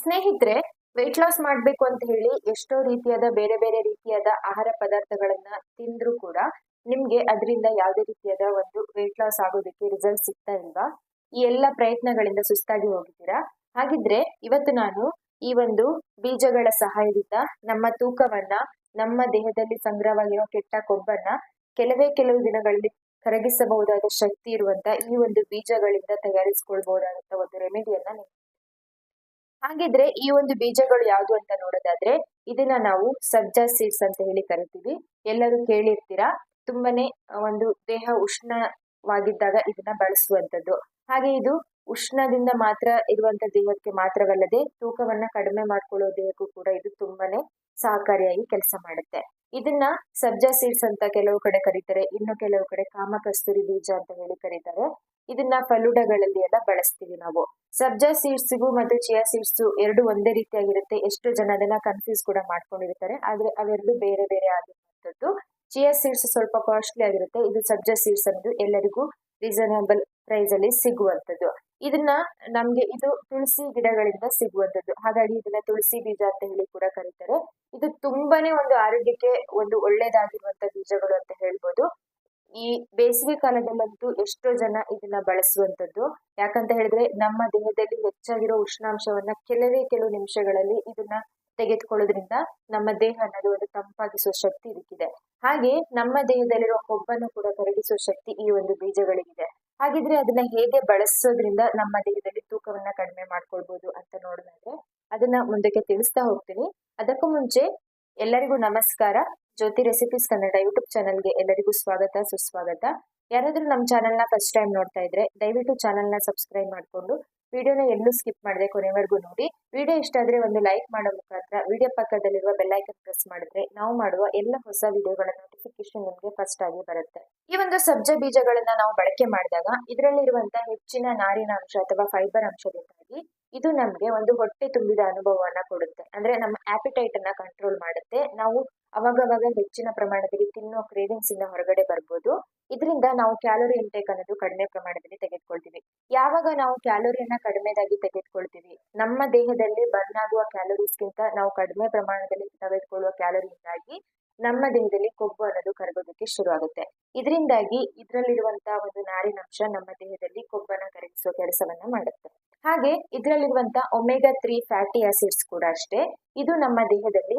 ಸ್ನೇಹಿತರೆ weight loss ಮಾಡಬೇಕು ಅಂತ ಹೇಳಿ ಎಷ್ಟೋ ರೀತಿಯಾದ ಬೇರೆ ಬೇರೆ ರೀತಿಯಾದ ಆಹಾರ ಪದಾರ್ಥಗಳನ್ನ ತಿಂದ್ರೂ ಕೂಡ ನಿಮ್ಗೆ ಅದರಿಂದ ಯಾವುದೇ ರೀತಿಯಾದ ಒಂದು ವೆಯ್ಟ್ ಲಾಸ್ ಆಗೋದಕ್ಕೆ ರಿಸಲ್ಟ್ ಸಿಗ್ತಾ ಇಲ್ವಾ? ಈ ಎಲ್ಲ ಪ್ರಯತ್ನಗಳಿಂದ ಸುಸ್ತಾಗಿ ಹೋಗಿದ್ದೀರಾ? ಹಾಗಿದ್ರೆ ಇವತ್ತು ನಾನು ಈ ಒಂದು ಬೀಜಗಳ ಸಹಾಯದಿಂದ ನಮ್ಮ ತೂಕವನ್ನ, ನಮ್ಮ ದೇಹದಲ್ಲಿ ಸಂಗ್ರಹವಾಗಿರೋ ಕೆಟ್ಟ ಕೊಬ್ಬನ್ನ ಕೆಲವೇ ಕೆಲವು ದಿನಗಳಲ್ಲಿ ಕರಗಿಸಬಹುದಾದ ಶಕ್ತಿ ಇರುವಂತ ಈ ಒಂದು ಬೀಜಗಳಿಂದ ತಯಾರಿಸಿಕೊಳ್ಬಹುದಾದಂತ ಒಂದು ರೆಮಿಡಿಯನ್ನ ನಿಮ್ಗೆ ಹಾಗಿದ್ರೆ ಈ ಒಂದು ಬೀಜಗಳು ಯಾವುದು ಅಂತ ನೋಡೋದಾದ್ರೆ ಇದನ್ನ ನಾವು ಸಜ್ಜಾ ಸೀಡ್ಸ್ ಅಂತ ಹೇಳಿ ಕರಿತೀವಿ. ಎಲ್ಲರೂ ಕೇಳಿರ್ತೀರಾ? ತುಂಬಾನೇ ಒಂದು ದೇಹ ಉಷ್ಣವಾಗಿದ್ದಾಗ ಇದನ್ನ ಬಳಸುವಂತದ್ದು ಹಾಗೆ ಇದು ಉಷ್ಣದಿಂದ ಮಾತ್ರ ಇರುವಂತ ದೇಹಕ್ಕೆ ಮಾತ್ರವಲ್ಲದೆ ತೂಕವನ್ನ ಕಡಿಮೆ ಮಾಡ್ಕೊಳ್ಳೋ ದೇಹಕ್ಕೂ ಕೂಡ ಇದು ತುಂಬಾನೇ ಸಹಕಾರಿಯಾಗಿ ಕೆಲಸ ಮಾಡುತ್ತೆ. ಇದನ್ನ ಸಬ್ಜಾ ಸೀಡ್ಸ್ ಅಂತ ಕೆಲವು ಕಡೆ ಕರೀತಾರೆ. ಇನ್ನು ಕೆಲವು ಕಡೆ ಕಾಮಕಸ್ತೂರಿ ಬೀಜ ಅಂತ ಹೇಳಿ ಕರೀತಾರೆ. ಇದನ್ನ ಫಲೂಡಗಳಲ್ಲಿ ಎಲ್ಲ ಬಳಸ್ತೀವಿ ನಾವು. ಸಬ್ಜಾ ಸೀಡ್ಸ್ಗೂ ಮತ್ತು ಚಿಯಾ ಸೀಡ್ಸ್ ಎರಡು ಒಂದೇ ರೀತಿಯಾಗಿರುತ್ತೆ. ಎಷ್ಟು ಜನ ಅದನ್ನ ಕನ್ಫ್ಯೂಸ್ ಕೂಡ ಮಾಡ್ಕೊಂಡಿರ್ತಾರೆ. ಆದ್ರೆ ಅವೆರಡು ಬೇರೆ ಬೇರೆ ಆಗಿರುವಂತದ್ದು ಚಿಯಾ ಸೀಡ್ಸ್ ಸ್ವಲ್ಪ ಕಾಸ್ಟ್ಲಿ ಆಗಿರುತ್ತೆ. ಇದು ಸಬ್ಜಾ ಸೀಡ್ಸ್ ಅನ್ನೋದು ಎಲ್ಲರಿಗೂ ರೀಸನಬಲ್ ಪ್ರೈಸ್ ಅಲ್ಲಿ ಸಿಗುವಂತದ್ದು ಇದನ್ನ ನಮ್ಗೆ ಇದು ತುಳಸಿ ಗಿಡಗಳಿಂದ ಸಿಗುವಂತದ್ದು ಹಾಗಾಗಿ ಇದನ್ನ ತುಳಸಿ ಬೀಜ ಅಂತ ಹೇಳಿ ಕೂಡ ಕರೀತಾರೆ. ಇದು ತುಂಬಾನೇ ಒಂದು ಆರೋಗ್ಯಕ್ಕೆ ಒಂದು ಒಳ್ಳೇದಾಗಿರುವಂತ ಬೀಜಗಳು ಅಂತ ಹೇಳ್ಬೋದು. ಈ ಬೇಸಿಗೆ ಕಾಲದಲ್ಲಂತೂ ಎಷ್ಟೋ ಜನ ಇದನ್ನ ಬಳಸುವಂತದ್ದು. ಯಾಕಂತ ಹೇಳಿದ್ರೆ ನಮ್ಮ ದೇಹದಲ್ಲಿ ಹೆಚ್ಚಾಗಿರೋ ಉಷ್ಣಾಂಶವನ್ನ ಕೆಲವೇ ಕೆಲವು ನಿಮಿಷಗಳಲ್ಲಿ ಇದನ್ನ ತೆಗೆದುಕೊಳ್ಳೋದ್ರಿಂದ ನಮ್ಮ ದೇಹ ಅನ್ನೋದು ಒಂದು ತಂಪಾಗಿಸುವ ಶಕ್ತಿ ಇದಕ್ಕಿದೆ ಹಾಗೆ ನಮ್ಮ ದೇಹದಲ್ಲಿರುವ ಕೊಬ್ಬನ್ನು ಕೂಡ ಕರಗಿಸುವ ಶಕ್ತಿ ಈ ಒಂದು ಬೀಜಗಳಿಗಿದೆ. ಹಾಗಿದ್ರೆ ಅದನ್ನ ಹೇಗೆ ಬಳಸೋದ್ರಿಂದ ನಮ್ಮ ದೇಹದಲ್ಲಿ ತೂಕವನ್ನ ಕಡಿಮೆ ಮಾಡ್ಕೊಳ್ಬಹುದು ಅಂತ ನೋಡೋದಾದ್ರೆ ಅದನ್ನ ಮುಂದಕ್ಕೆ ತಿಳಿಸ್ತಾ ಹೋಗ್ತೀನಿ. ಅದಕ್ಕೂ ಮುಂಚೆ ಎಲ್ಲರಿಗೂ ನಮಸ್ಕಾರ. ಜ್ಯೋತಿ ರೆಸಿಪೀಸ್ ಕನ್ನಡ ಯೂಟ್ಯೂಬ್ ಚಾನಲ್ಗೆ ಎಲ್ಲರಿಗೂ ಸ್ವಾಗತ, ಸುಸ್ವಾಗತ. ಯಾರಾದ್ರೂ ನಮ್ಮ ಚಾನಲ್ನ ಫಸ್ಟ್ ಟೈಮ್ ನೋಡ್ತಾ ಇದ್ರೆ ದಯವಿಟ್ಟು ಚಾನಲ್ನ ಸಬ್ಸ್ಕ್ರೈಬ್ ಮಾಡಿಕೊಂಡು ವಿಡಿಯೋನ ಎಲ್ಲೂ ಸ್ಕಿಪ್ ಮಾಡದೆ ಕೊನೆವರೆಗೂ ನೋಡಿ. ವಿಡಿಯೋ ಇಷ್ಟ ಆದ್ರೆ ಒಂದು ಲೈಕ್ ಮಾಡೋ ಮುಖಾಂತರ ವಿಡಿಯೋ ಪಕ್ಕದಲ್ಲಿರುವ ಬೆಲ್ಲೈಕನ್ ಪ್ರೆಸ್ ಮಾಡಿದ್ರೆ ನಾವು ಮಾಡುವ ಎಲ್ಲ ಹೊಸ ವಿಡಿಯೋಗಳ ನೋಟಿಫಿಕೇಶನ್ ನಿಮಗೆ ಫಸ್ಟ್ ಆಗಿ ಬರುತ್ತೆ. ಈ ಒಂದು ಸಬ್ಜ ಬೀಜಗಳನ್ನ ನಾವು ಬಳಕೆ ಮಾಡಿದಾಗ ಇದರಲ್ಲಿರುವಂತಹ ಹೆಚ್ಚಿನ ನಾರಿನ ಅಂಶ ಅಥವಾ ಫೈಬರ್ ಅಂಶದಿಂದಾಗಿ ಇದು ನಮಗೆ ಒಂದು ಹೊಟ್ಟೆ ತುಂಬಿದ ಅನುಭವವನ್ನ ಕೊಡುತ್ತೆ. ಅಂದ್ರೆ ನಮ್ಮ ಆಪಿಟೈಟ್ ಅನ್ನ ಕಂಟ್ರೋಲ್ ಮಾಡುತ್ತೆ. ನಾವು ಅವಾಗವಾಗ ಹೆಚ್ಚಿನ ಪ್ರಮಾಣದಲ್ಲಿ ತಿನ್ನೋ ಕ್ರೇವಿಂಗ್ಸ್ ಇಂದ ಹೊರಗಡೆ ಬರ್ಬೋದು. ಇದರಿಂದ ನಾವು ಕ್ಯಾಲೋರಿ ಇಂಟೇಕ್ ಅನ್ನೋದು ಕಡಿಮೆ ಪ್ರಮಾಣದಲ್ಲಿ ತೆಗೆದುಕೊಳ್ತೀವಿ. ಯಾವಾಗ ನಾವು ಕ್ಯಾಲೋರಿಯನ್ನ ಕಡಿಮೆದಾಗಿ ತೆಗೆದುಕೊಳ್ತೀವಿ? ನಮ್ಮ ದೇಹದಲ್ಲಿ ಬರ್ನ್ ಆಗುವ ಕ್ಯಾಲೋರೀಸ್ಗಿಂತ ನಾವು ಕಡಿಮೆ ಪ್ರಮಾಣದಲ್ಲಿ ತೆಗೆದುಕೊಳ್ಳುವ ಕ್ಯಾಲೋರಿಯಿಂದಾಗಿ ನಮ್ಮ ದೇಹದಲ್ಲಿ ಕೊಬ್ಬು ಅನ್ನೋದು ಕರಗೋದಕ್ಕೆ ಶುರು ಆಗುತ್ತೆ ಇದರಿಂದಾಗಿ ಇದರಲ್ಲಿರುವಂತಹ ಒಂದು ನಾರಿನಂಶ ನಮ್ಮ ದೇಹದಲ್ಲಿ ಕೊಬ್ಬನ್ನ ಕರಗಿಸುವ ಕೆಲಸವನ್ನ ಮಾಡುತ್ತೆ. ಹಾಗೆ ಇದರಲ್ಲಿರುವಂತ ಒಮೆಗಾ ತ್ರೀ ಫ್ಯಾಟಿ ಆಸಿಡ್ಸ್ ಕೂಡ ಅಷ್ಟೇ. ಇದು ನಮ್ಮ ದೇಹದಲ್ಲಿ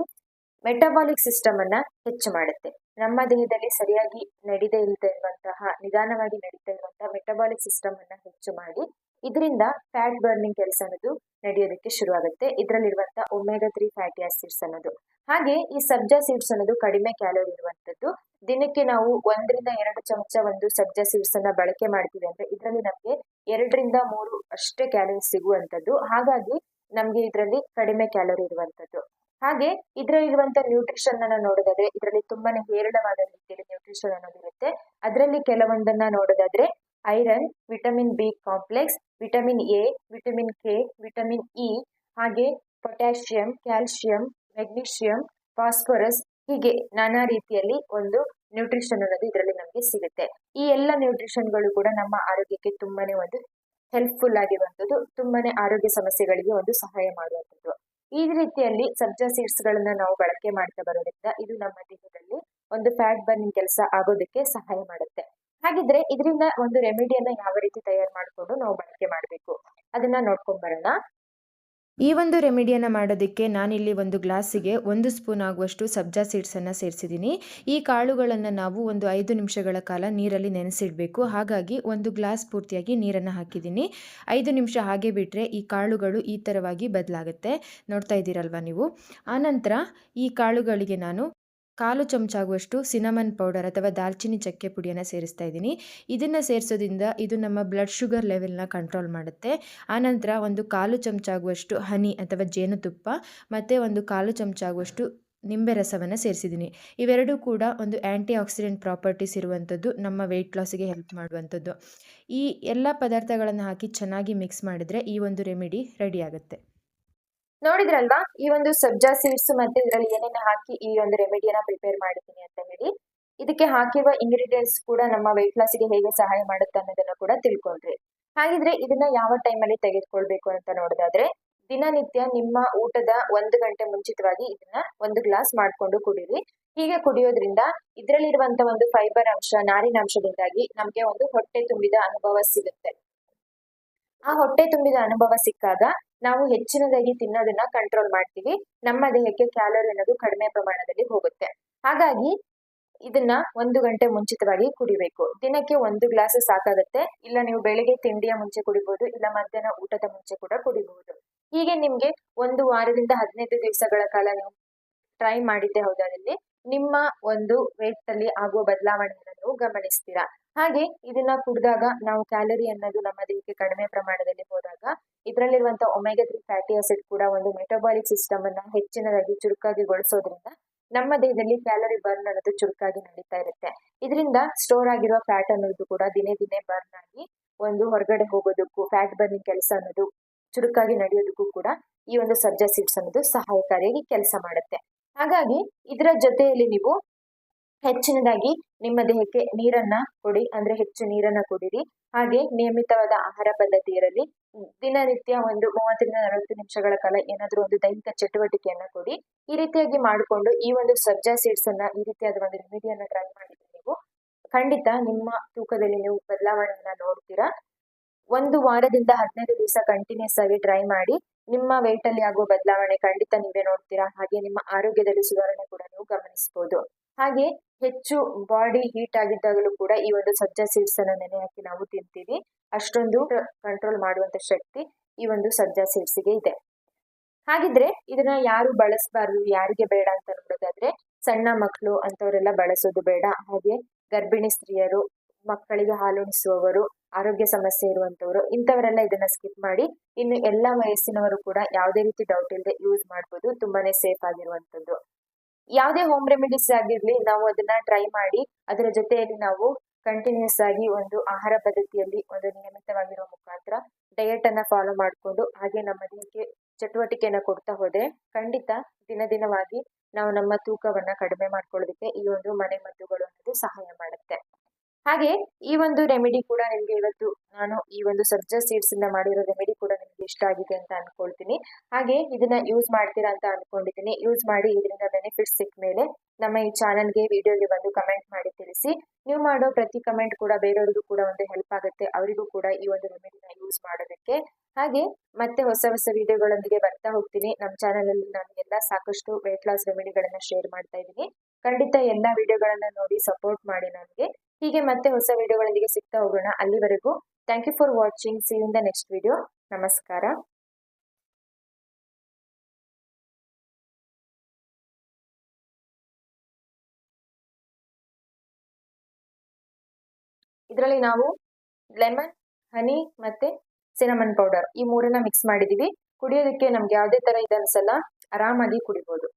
ಮೆಟಬಾಲಿಕ್ ಸಿಸ್ಟಮ್ ಅನ್ನ ಹೆಚ್ಚು ಮಾಡುತ್ತೆ. ನಮ್ಮ ದೇಹದಲ್ಲಿ ಸರಿಯಾಗಿ ನಡೀದೇ ಇಲ್ಲದೆ ಇರುವಂತಹ, ನಿಧಾನವಾಗಿ ನಡೀತಾ ಇರುವಂತಹ ಮೆಟಬಾಲಿಕ್ ಸಿಸ್ಟಮ್ ಅನ್ನ ಹೆಚ್ಚು ಮಾಡಿ, ಇದರಿಂದ ಫ್ಯಾಟ್ ಬರ್ನಿಂಗ್ ಕೆಲಸ ಅನ್ನೋದು ನಡೆಯೋದಕ್ಕೆ ಶುರು ಆಗುತ್ತೆ ಇದರಲ್ಲಿರುವಂತಹ ಒಮೆಗಾ ತ್ರೀ ಫ್ಯಾಟಿ ಆಸಿಡ್ಸ್ ಅನ್ನೋದು. ಹಾಗೆ ಈ ಸಬ್ಜಾ ಸೀಡ್ಸ್ ಅನ್ನೋದು ಕಡಿಮೆ ಕ್ಯಾಲೋರಿ ಇರುವಂತದ್ದು. ದಿನಕ್ಕೆ ನಾವು ಒಂದರಿಂದ ಎರಡು ಚಮಚ ಒಂದು ಸಬ್ಜಾ ಸೀಡ್ಸ್ ಅನ್ನ ಬಳಕೆ ಮಾಡ್ತೀವಿ ಅಂದ್ರೆ ಇದರಲ್ಲಿ ನಮಗೆ ಎರಡರಿಂದ ಮೂರು ಅಷ್ಟೇ ಕ್ಯಾಲೋರಿ ಸಿಗುವಂಥದ್ದು. ಹಾಗಾಗಿ ನಮಗೆ ಇದರಲ್ಲಿ ಕಡಿಮೆ ಕ್ಯಾಲೋರಿ ಇರುವಂಥದ್ದು. ಹಾಗೆ ಇದರಲ್ಲಿರುವಂತ ನ್ಯೂಟ್ರಿಷನ್ ಅನ್ನ ನೋಡೋದಾದ್ರೆ, ಇದರಲ್ಲಿ ತುಂಬಾನೇ ಹೇರಳವಾದ ರೀತಿಯಲ್ಲಿ ನ್ಯೂಟ್ರಿಷನ್ ಅನ್ನೋದಿರುತ್ತೆ ಅದರಲ್ಲಿ ಕೆಲವೊಂದನ್ನ ನೋಡೋದಾದ್ರೆ, iron vitamin B complex vitamin A vitamin K vitamin E ಹಾಗೆ ಪೊಟ್ಯಾಷಿಯಂ ಕ್ಯಾಲ್ಸಿಯಂ ಮೆಗ್ನೀಷಿಯಂ ಫಾಸ್ಫರಸ್ ಹೀಗೆ ನಾನಾ ರೀತಿಯಲ್ಲಿ ಒಂದು ನ್ಯೂಟ್ರಿಷನ್ ಅನ್ನೋದು ಇದರಲ್ಲಿ ನಮಗೆ ಸಿಗುತ್ತೆ. ಈ ಎಲ್ಲ ನ್ಯೂಟ್ರಿಷನ್ಗಳು ಕೂಡ ನಮ್ಮ ಆರೋಗ್ಯಕ್ಕೆ ತುಂಬಾನೇ ಒಂದು ಹೆಲ್ಪ್ಫುಲ್ ಆಗಿರುವಂಥದ್ದು ತುಂಬಾನೇ ಆರೋಗ್ಯ ಸಮಸ್ಯೆಗಳಿಗೆ ಒಂದು ಸಹಾಯ ಮಾಡುವಂಥದ್ದು. ಈ ರೀತಿಯಲ್ಲಿ ಸಬ್ಜಾ ಸೀಡ್ಸ್ ಗಳನ್ನ ನಾವು ಬಳಕೆ ಮಾಡ್ತಾ ಬರೋದ್ರಿಂದ ಇದು ನಮ್ಮ ದೇಹದಲ್ಲಿ ಒಂದು ಫ್ಯಾಟ್ ಬರ್ನಿಂಗ್ ಕೆಲಸ ಆಗೋದಕ್ಕೆ ಸಹಾಯ ಮಾಡುತ್ತೆ. ಹಾಗಿದ್ರೆ ಇದರಿಂದ ಒಂದು ರೆಮಿಡಿಯನ್ನ ಯಾವ ರೀತಿ ತಯಾರು ಮಾಡಿಕೊಂಡು ನಾವು ಬಳಕೆ ಮಾಡಬೇಕು, ಅದನ್ನ ನೋಡ್ಕೊಂಡ್ ಬರೋಣ. ಈ ಒಂದು ರೆಮಿಡಿಯನ್ನು ಮಾಡೋದಕ್ಕೆ ನಾನಿಲ್ಲಿ ಒಂದು ಗ್ಲಾಸಿಗೆ ಒಂದು ಸ್ಪೂನ್ ಆಗುವಷ್ಟು ಸಬ್ಜಾ ಸೀಡ್ಸನ್ನು ಸೇರಿಸಿದ್ದೀನಿ. ಈ ಕಾಳುಗಳನ್ನು ನಾವು ಒಂದು ಐದು ನಿಮಿಷಗಳ ಕಾಲ ನೀರಲ್ಲಿ ನೆನೆಸಿಡಬೇಕು. ಹಾಗಾಗಿ ಒಂದು ಗ್ಲಾಸ್ ಪೂರ್ತಿಯಾಗಿ ನೀರನ್ನು ಹಾಕಿದ್ದೀನಿ. ಐದು ನಿಮಿಷ ಹಾಗೆ ಬಿಟ್ಟರೆ ಈ ಕಾಳುಗಳು ಈ ಥರವಾಗಿ ಬದಲಾಗುತ್ತೆ. ನೋಡ್ತಾ ಇದ್ದೀರಲ್ವ ನೀವು? ಆನಂತರ ಈ ಕಾಳುಗಳಿಗೆ ನಾನು ಕಾಲು ಚಮಚ ಆಗುವಷ್ಟು ಸಿನಮನ್ ಪೌಡರ್ ಅಥವಾ ದಾಲ್ಚಿನ್ನಿ ಚಕ್ಕೆ ಪುಡಿಯನ್ನು ಸೇರಿಸ್ತಾ ಇದ್ದೀನಿ. ಇದನ್ನು ಸೇರಿಸೋದ್ರಿಂದ ಇದು ನಮ್ಮ ಬ್ಲಡ್ ಶುಗರ್ ಲೆವೆಲ್ನ ಕಂಟ್ರೋಲ್ ಮಾಡುತ್ತೆ. ಆನಂತರ ಒಂದು ಕಾಲು ಚಮಚ ಆಗುವಷ್ಟು ಹನಿ ಅಥವಾ ಜೇನುತುಪ್ಪ ಮತ್ತು ಒಂದು ಕಾಲು ಚಮಚ ಆಗುವಷ್ಟು ನಿಂಬೆ ರಸವನ್ನು ಸೇರಿಸಿದ್ದೀನಿ. ಇವೆರಡೂ ಕೂಡ ಒಂದು ಆ್ಯಂಟಿ ಆಕ್ಸಿಡೆಂಟ್ ಪ್ರಾಪರ್ಟೀಸ್ ಇರುವಂಥದ್ದು ನಮ್ಮ ವೆಯ್ಟ್ ಲಾಸಿಗೆ ಹೆಲ್ಪ್ ಮಾಡುವಂಥದ್ದು. ಈ ಎಲ್ಲ ಪದಾರ್ಥಗಳನ್ನು ಹಾಕಿ ಚೆನ್ನಾಗಿ ಮಿಕ್ಸ್ ಮಾಡಿದರೆ ಈ ಒಂದು ರೆಮಿಡಿ ರೆಡಿ ಆಗುತ್ತೆ. ನೋಡಿದ್ರಲ್ವಾ? ಈ ಒಂದು ಸಬ್ಜಾ ಸೀಡ್ಸ್ ಮತ್ತೆ ಇದರಲ್ಲಿ ಏನೇನು ಹಾಕಿ ಈ ಒಂದು ರೆಮಿಡಿಯನ್ನ ಪ್ರಿಪೇರ್ ಮಾಡಿದ್ದೀನಿ ಅಂತ ಹೇಳಿ, ಇದಕ್ಕೆ ಹಾಕಿರುವ ಇಂಗ್ರೀಡಿಯೆಂಟ್ಸ್ ಕೂಡ ನಮ್ಮ ವೆಯ್ಟ್ ಲಾಸ್ಗೆ ಹೇಗೆ ಸಹಾಯ ಮಾಡುತ್ತೆ ಅನ್ನೋದನ್ನ ಕೂಡ ತಿಳ್ಕೊಳ್ರಿ ಹಾಗಿದ್ರೆ ಇದನ್ನ ಯಾವ ಟೈಮಲ್ಲಿ ತೆಗೆದುಕೊಳ್ಬೇಕು ಅಂತ ನೋಡೋದಾದ್ರೆ, ದಿನನಿತ್ಯ ನಿಮ್ಮ ಊಟದ ಒಂದು ಗಂಟೆ ಮುಂಚಿತವಾಗಿ ಇದನ್ನ ಒಂದು ಗ್ಲಾಸ್ ಮಾಡ್ಕೊಂಡು ಕುಡೀರಿ. ಹೀಗೆ ಕುಡಿಯೋದ್ರಿಂದ ಇದರಲ್ಲಿರುವಂತ ಒಂದು ಫೈಬರ್ ಅಂಶ, ನಾರಿನ ಅಂಶದಿಂದಾಗಿ ನಮ್ಗೆ ಒಂದು ಹೊಟ್ಟೆ ತುಂಬಿದ ಅನುಭವ ಸಿಗುತ್ತೆ. ಆ ಹೊಟ್ಟೆ ತುಂಬಿದ ಅನುಭವ ಸಿಕ್ಕಾಗ ನಾವು ಹೆಚ್ಚಿನದಾಗಿ ತಿನ್ನೋದನ್ನ ಕಂಟ್ರೋಲ್ ಮಾಡ್ತೀವಿ. ನಮ್ಮ ದೇಹಕ್ಕೆ ಕ್ಯಾಲೋರಿ ಅನ್ನೋದು ಕಡಿಮೆ ಪ್ರಮಾಣದಲ್ಲಿ ಹೋಗುತ್ತೆ. ಹಾಗಾಗಿ ಇದನ್ನ ಒಂದು ಗಂಟೆ ಮುಂಚಿತವಾಗಿ ಕುಡಿಬೇಕು. ದಿನಕ್ಕೆ ಒಂದು ಗ್ಲಾಸ್ ಸಾಕಾಗುತ್ತೆ. ಇಲ್ಲ ನೀವು ಬೆಳಿಗ್ಗೆ ತಿಂಡಿಯ ಮುಂಚೆ ಕುಡಿಬಹುದು ಇಲ್ಲ ಮಧ್ಯಾಹ್ನ ಊಟದ ಮುಂಚೆ ಕೂಡ ಕುಡಿಬಹುದು ಹೀಗೆ ನಿಮ್ಗೆ ಒಂದು ವಾರದಿಂದ ಹದಿನೈದು ದಿವಸಗಳ ಕಾಲ ನೀವು ಟ್ರೈ ಮಾಡಿದ್ದೆ ಹೌದಾದಲ್ಲಿ ನಿಮ್ಮ ಒಂದು ವೇಟ್ ಅಲ್ಲಿ ಆಗುವ ಬದಲಾವಣೆಯನ್ನು ನೀವು ಗಮನಿಸ್ತೀರಾ. ಹಾಗೆ ಇದನ್ನ ಕುಡಿದಾಗ ನಾವು ಕ್ಯಾಲರಿ ಅನ್ನೋದು ನಮ್ಮ ದೇಹಕ್ಕೆ ಕಡಿಮೆ ಪ್ರಮಾಣದಲ್ಲಿ ಹೋದಾಗ ಇದರಲ್ಲಿರುವಂತಹ ಒಮೆಗಾ ತ್ರೀ ಫ್ಯಾಟಿ ಆಸಿಡ್ ಕೂಡ ಒಂದು ಮೆಟಬಾಲಿಕ್ ಸಿಸ್ಟಮ್ ಅನ್ನ ಹೆಚ್ಚಿನದಾಗಿ ಚುರುಕಾಗಿಗೊಳಿಸೋದ್ರಿಂದ ನಮ್ಮ ದೇಹದಲ್ಲಿ ಕ್ಯಾಲರಿ ಬರ್ನ್ ಅನ್ನೋದು ಚುರುಕಾಗಿ ನಡೀತಾ ಇರುತ್ತೆ. ಇದರಿಂದ ಸ್ಟೋರ್ ಆಗಿರುವ ಫ್ಯಾಟ್ ಅನ್ನೋದು ಕೂಡ ದಿನೇ ದಿನೇ ಬರ್ನ್ ಆಗಿ ಒಂದು ಹೊರಗಡೆ ಹೋಗೋದಕ್ಕೂ ಫ್ಯಾಟ್ ಬರ್ನಿಂಗ್ ಕೆಲಸ ಅನ್ನೋದು ಚುರುಕಾಗಿ ನಡೆಯೋದಕ್ಕೂ ಕೂಡ ಈ ಒಂದು ಸಬ್ಜಾ ಸೀಡ್ಸ್ ಅನ್ನೋದು ಸಹಾಯಕಾರಿಯಾಗಿ ಕೆಲಸ ಮಾಡುತ್ತೆ. ಹಾಗಾಗಿ ಇದರ ಜೊತೆಯಲ್ಲಿ ನೀವು ಹೆಚ್ಚಿನದಾಗಿ ನಿಮ್ಮ ದೇಹಕ್ಕೆ ನೀರನ್ನ ಕೊಡಿ, ಅಂದ್ರೆ ಹೆಚ್ಚು ನೀರನ್ನ ಕುಡಿರಿ. ಹಾಗೆ ನಿಯಮಿತವಾದ ಆಹಾರ ಪದ್ಧತಿ ಇರಲಿ ದಿನನಿತ್ಯ ಒಂದು ಮೂವತ್ತರಿಂದ ನಲವತ್ತು ನಿಮಿಷಗಳ ಕಾಲ ಏನಾದರೂ ಒಂದು ದೈಹಿಕ ಚಟುವಟಿಕೆಯನ್ನ ಕೊಡಿ. ಈ ರೀತಿಯಾಗಿ ಮಾಡಿಕೊಂಡು ಈ ಒಂದು ಸಬ್ಜಾ ಸೀಡ್ಸ್ ಅನ್ನ ಈ ರೀತಿಯಾದ ಒಂದು ರೆಮಿಡಿಯನ್ನ ಟ್ರೈ ಮಾಡಿದ್ರೆ ನೀವು ಖಂಡಿತ ನಿಮ್ಮ ತೂಕದಲ್ಲಿ ನೀವು ಬದಲಾವಣೆಯನ್ನ ನೋಡ್ತೀರಾ. ಒಂದು ವಾರದಿಂದ ಹದಿನೈದು ದಿವಸ ಕಂಟಿನ್ಯೂಸ್ ಆಗಿ ಟ್ರೈ ಮಾಡಿ ನಿಮ್ಮ ವೆಯ್ಟಲ್ಲಿ ಆಗುವ ಬದಲಾವಣೆ ಖಂಡಿತ ನೀವೇ ನೋಡ್ತೀರಾ. ಹಾಗೆ ನಿಮ್ಮ ಆರೋಗ್ಯದಲ್ಲಿ ಸುಧಾರಣೆ ಕೂಡ ನೀವು ಗಮನಿಸಬಹುದು ಹಾಗೆ ಹೆಚ್ಚು ಬಾಡಿ ಹೀಟ್ ಆಗಿದ್ದಾಗಲೂ ಕೂಡ ಈ ಒಂದು ಸಜ್ಜಾ ಸೀಡ್ಸ್ ಅನ್ನ ನೆನೆ ಹಾಕಿ ನಾವು ತಿಂತೀವಿ. ಅಷ್ಟೊಂದು ಕಂಟ್ರೋಲ್ ಮಾಡುವಂತ ಶಕ್ತಿ ಈ ಒಂದು ಸಜ್ಜಾ ಸೀಡ್ಸ್ಗೆ ಇದೆ. ಹಾಗಿದ್ರೆ ಇದನ್ನ ಯಾರು ಬಳಸಬಾರ್ದು, ಯಾರಿಗೆ ಬೇಡ ಅಂತ ನೋಡೋದಾದ್ರೆ ಸಣ್ಣ ಮಕ್ಕಳು ಅಂತವರೆಲ್ಲ ಬಳಸೋದು ಬೇಡ. ಹಾಗೆ ಗರ್ಭಿಣಿ ಸ್ತ್ರೀಯರು, ಮಕ್ಕಳಿಗೆ ಹಾಲುಣಿಸುವವರು ಆರೋಗ್ಯ ಸಮಸ್ಯೆ ಇರುವಂತವರು ಇಂಥವರೆಲ್ಲ ಇದನ್ನ ಸ್ಕಿಪ್ ಮಾಡಿ ಇನ್ನು ಎಲ್ಲ ವಯಸ್ಸಿನವರು ಕೂಡ ಯಾವುದೇ ರೀತಿ ಡೌಟ್ ಇಲ್ಲದೆ ಯೂಸ್ ಮಾಡ್ಬೋದು. ತುಂಬಾನೇ ಸೇಫ್ ಆಗಿರುವಂತದ್ದು ಯಾವುದೇ ಹೋಮ್ ರೆಮಿಡೀಸ್ ಆಗಿರ್ಲಿ ನಾವು ಅದನ್ನ ಟ್ರೈ ಮಾಡಿ, ಅದರ ಜೊತೆಯಲ್ಲಿ ನಾವು ಕಂಟಿನ್ಯೂಸ್ ಆಗಿ ಒಂದು ಆಹಾರ ಪದ್ಧತಿಯಲ್ಲಿ ಒಂದು ನಿಯಮಿತವಾಗಿರೋ ಮುಖಾಂತರ ಡಯಟ್ ಅನ್ನ ಫಾಲೋ ಮಾಡಿಕೊಂಡು ಹಾಗೆ ನಮ್ಮ ದೇಹಕ್ಕೆ ಚಟುವಟಿಕೆಯನ್ನ ಕೊಡ್ತಾ ಹೋದ್ರೆ ಖಂಡಿತ ದಿನ ದಿನವಾಗಿ ನಾವು ನಮ್ಮ ತೂಕವನ್ನ ಕಡಿಮೆ ಮಾಡ್ಕೊಳ್ಳೋದಕ್ಕೆ ಈ ಒಂದು ಮನೆ ಮದ್ದುಗಳು ಅನ್ನೋದು ಸಹಾಯ ಮಾಡುತ್ತೆ. ಹಾಗೆ ಈ ಒಂದು ರೆಮಿಡಿ ಕೂಡ ನಿಮ್ಗೆ ಇವತ್ತು ನಾನು ಈ ಒಂದು ಸಬ್ಜಾ ಸೀಡ್ಸ್ ಇಂದ ಮಾಡಿರೋ ರೆಮಿಡಿ ಕೂಡ ಇಷ್ಟ ಆಗಿದೆ ಅಂತ ಅನ್ಕೊಳ್ತೀನಿ. ಹಾಗೆ ಇದನ್ನ ಯೂಸ್ ಮಾಡ್ತೀರಾ ಅಂತ ಅನ್ಕೊಂಡಿದ್ದೀನಿ. ಯೂಸ್ ಮಾಡಿ ಇದರಿಂದ ಬೆನಿಫಿಟ್ಸ್ ಸಿಕ್ಕ ಮೇಲೆ ನಮ್ಮ ಈ ಚಾನಲ್ಗೆ ವಿಡಿಯೋಗೆ ಬಂದು ಕಮೆಂಟ್ ಮಾಡಿ ತಿಳಿಸಿ. ನೀವು ಮಾಡೋ ಪ್ರತಿ ಕಮೆಂಟ್ ಕೂಡ ಬೇರೆಯವ್ರಿಗೂ ಕೂಡ ಒಂದು ಹೆಲ್ಪ್ ಆಗುತ್ತೆ. ಅವರಿಗೂ ಕೂಡ ಈ ಒಂದು ರೆಮಿಡಿನ ಯೂಸ್ ಮಾಡೋದಕ್ಕೆ. ಹಾಗೆ ಮತ್ತೆ ಹೊಸ ಹೊಸ ವಿಡಿಯೋಗಳೊಂದಿಗೆ ಬರ್ತಾ ಹೋಗ್ತೀನಿ. ನಮ್ಮ ಚಾನಲ್ ಅಲ್ಲಿ ನಾನು ಎಲ್ಲ ಸಾಕಷ್ಟು ವೆಯ್ಟ್ ಲಾಸ್ ರೆಮಿಡಿಗಳನ್ನ ಶೇರ್ ಮಾಡ್ತಾ ಇದ್ದೀನಿ. ಖಂಡಿತ ಎಲ್ಲ ವಿಡಿಯೋಗಳನ್ನ ನೋಡಿ ಸಪೋರ್ಟ್ ಮಾಡಿ ನನಗೆ ಹೀಗೆ ಮತ್ತೆ ಹೊಸ ವಿಡಿಯೋಗಳೊಂದಿಗೆ ಸಿಗ್ತಾ ಹೋಗೋಣ. ಅಲ್ಲಿವರೆಗೂ thank you for watching see in the next video ನಮಸ್ಕಾರ. ಇದರಲ್ಲಿ ನಾವು ಲೆಮನ್ ಹನಿ ಮತ್ತೆ ಸಿನಮನ್ ಪೌಡರ್ ಈ ಮೂರನ್ನ ಮಿಕ್ಸ್ ಮಾಡಿದೀವಿ. ಕುಡಿಯೋದಕ್ಕೆ ನಮ್ಗೆ ಯಾವುದೇ ತರ ಇದೆ ಅನ್ಸಲ್ಲ, ಆರಾಮಾಗಿ ಕುಡಿಬೋದು.